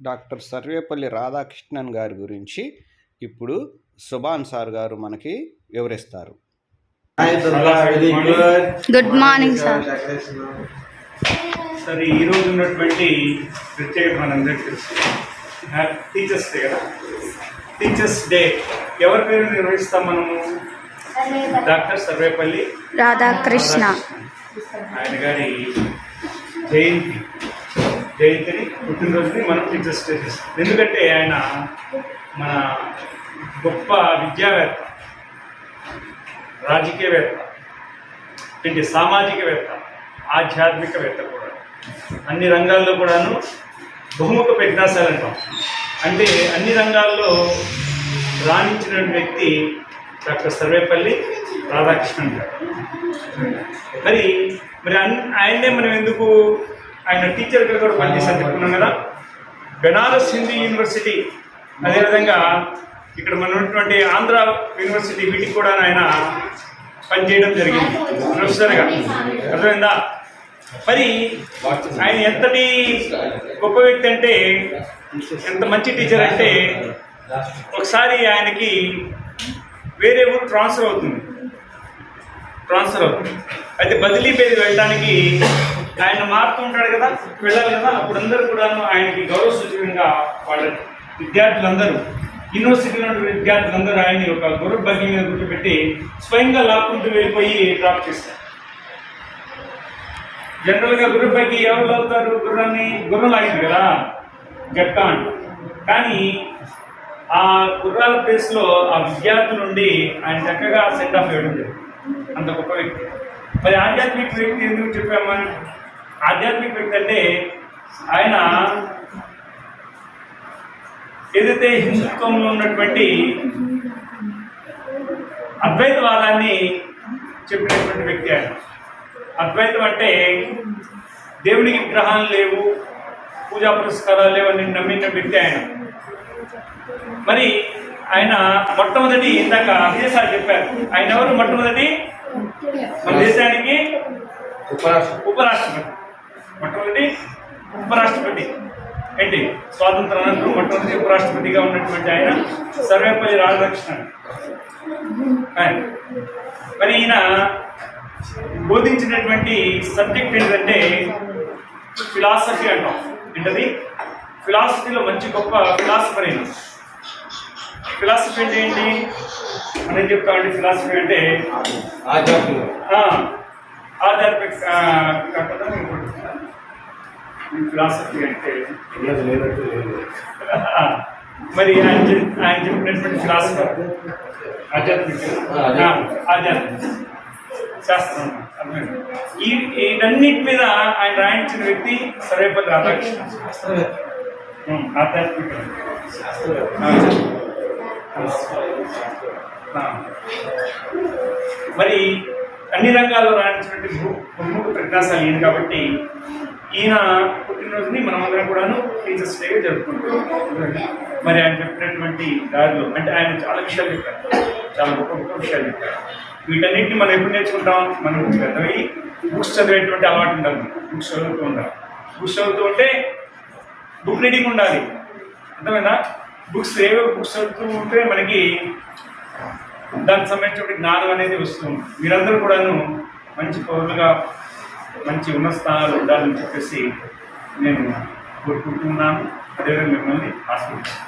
Doctor Sarvepalli Radhakrishnan గారి గురించి ఇప్పుడు సుభాన్ సార్ గారు మనకి వివరిస్తారు. గుడ్ మార్నింగ్ సార్ సరే ఈ రోజు ఉన్నటువంటి ప్రత్యేకత మనందరికీ తెలుసు. టీచర్స్ డే కదా. టీచర్స్ డే ఎవరి పేరు నిర్వహిస్తాం మనము? డాక్టర్ సర్వేపల్లి రాధాకృష్ణ. ఆయన గారి జయంతి. జయంతిని పుట్టినరోజుని మనం టీచర్స్ చేసేస్తాం. చేస్తాం ఎందుకంటే ఆయన మన గొప్ప విద్యావేత్త రాజకీయవేత్త ఏంటి సామాజికవేత్త ఆధ్యాత్మికవేత్త కూడా. అన్ని రంగాల్లో కూడాను బహుముఖ ప్రజ్ఞాశాలు అంటాం అంటే అన్ని రంగాల్లో రాణించిన వ్యక్తి డాక్టర్ సర్వేపల్లి రాధాకృష్ణన్ గారు. మరి మరి అన్- ఆయన్నే మనం ఎందుకు ఆయన టీచర్గా కూడా పనిచేశారు చెప్పుకున్నాం కదా. బెనారస్ హిందూ యూనివర్సిటీ అదేవిధంగా ఇక్కడ మన ఉన్నటువంటి ఆంధ్ర యూనివర్సిటీ వీటికి కూడా ఆయన పనిచేయడం జరిగింది. ప్రొఫెసర్గా. అర్థమైందా? మరి ఆయన ఎంతటి గొప్ప వ్యక్తి అంటే ఎంత మంచి టీచర్ అంటే ఒకసారి ఆయనకి వేరే ఊరు ట్రాన్స్ఫర్ అవుతుంది. ట్రాన్స్ఫర్ అవుతుంది. అయితే బదిలీ పేరు వెళ్ళడానికి ఆయన మారుతుంటాడు కదా వెళ్ళాలి కదా అప్పుడు అందరూ ఆయనకి గౌరవ సూచకంగా వాళ్ళ విద్యార్థులందరూ యూనివర్సిటీలో ఉన్న విద్యార్థులందరూ ఆయన్ని ఒక గురు బగ్గి మీద గుర్తుపెట్టి స్వయంగా లాక్కుంటూ వెళ్ళిపోయి డ్రాప్ చేస్తారు. జనరల్గా గురు బగ్గి ఎవరు అవుతారు గుర్రాన్ని గుర్రం లాగింది కదా గట్కా కానీ ఆ గుర్రాల ప్లేస్లో ఆ విద్యార్థి నుండి ఆయన చక్కగా సెట్ ఆఫ్ ఇవ్వడం జరిగింది. అంత గొప్ప వ్యక్తి. మరి ఆధ్యాత్మిక వ్యక్తి ఎందుకు చెప్పామని ఆధ్యాత్మిక వ్యక్తి అంటే ఆయన ఏదైతే హిందుత్వంలో ఉన్నటువంటి అద్వైతవాదాన్ని చెప్పినటువంటి వ్యక్తి ఆయన. అద్వైతం అంటే దేవునికి విగ్రహాలు లేవు పూజా పురస్కారాలు లేవు అని నమ్మిన వ్యక్తి ఆయన. మరి ఆయన మొట్టమొదటి ఇందాక విదేశాలు చెప్పారు ఆయన ఎవరు మొట్టమొదటి? మన దేశానికి ఉపరాష్ట్రపతి. మొట్టమొదటి ఉపరాష్ట్రపతి. ఏంటి? స్వాతంత్ర అనంతరం మొట్టమొదటి ఉపరాష్ట్రపతిగా ఉన్నటువంటి ఆయన సర్వేపల్లి రాధాకృష్ణన్. ఆయన. మరి ఈయన బోధించినటువంటి సబ్జెక్ట్ ఏంటంటే ఫిలాసఫీ అంటాం. ఏంటది? ఫిలాసఫీలో మంచి గొప్ప ఫిలాసఫర్ అయిన ఫిలాసఫీ అంటే ఏంటి? మనం చెప్తామండి ఫిలాసఫీ అంటే? ఆధ్యాత్మిక. ఆధ్యాత్మిక ఈ ఫిలాసఫీ అంటే లేదు మరి ఆయన ఆయన చెప్పినటువంటి ఫిలాసఫర్ ఆధ్యాత్మిక. ఆధ్యాత్మిక. శాస్త్రం. ఈ వీటన్నిటి మీద ఆయన రాయించిన వ్యక్తి సర్వేపల్లి రాధాకృష్ణ. ఆధ్యాత్మిక. మరి అన్ని రంగాల్లో ప్రముఖ ప్రజ్ఞాశాలి ఈయన కాబట్టి ఈయన పుట్టినరోజుని మనం అందరం కూడాను టీచర్స్ డేగా జరుపుకుంటాం మరి ఆయన చెప్పినటువంటి దారిలో అంటే ఆయన చాలా విషయాలు చెప్పారు. చాలా గొప్ప గొప్ప విషయాలు చెప్పారు. వీటన్నిటిని మనం ఎప్పుడు నేర్చుకుంటాం? మనం పెద్దవి బుక్స్ చదివేటువంటి అలవాటు ఉండాలి. బుక్స్ చదువుతూ ఉండాలి. బుక్స్ చదువుతూ ఉంటే బుక్ రీడింగ్ ఉండాలి. అర్థమైనా బుక్స్ ఏవో బుక్స్ చదువుతూ ఉంటే మనకి దానికి సంబంధించిన జ్ఞానం అనేది వస్తుంది. మీరందరూ కూడాను మంచి పౌరులుగా మంచి ఉన్న స్థానాలు ఉండాలని చెప్పేసి నేను కోరుకుంటున్నాను. అదేవిధంగా మిమ్మల్ని ఆశిస్తున్నాను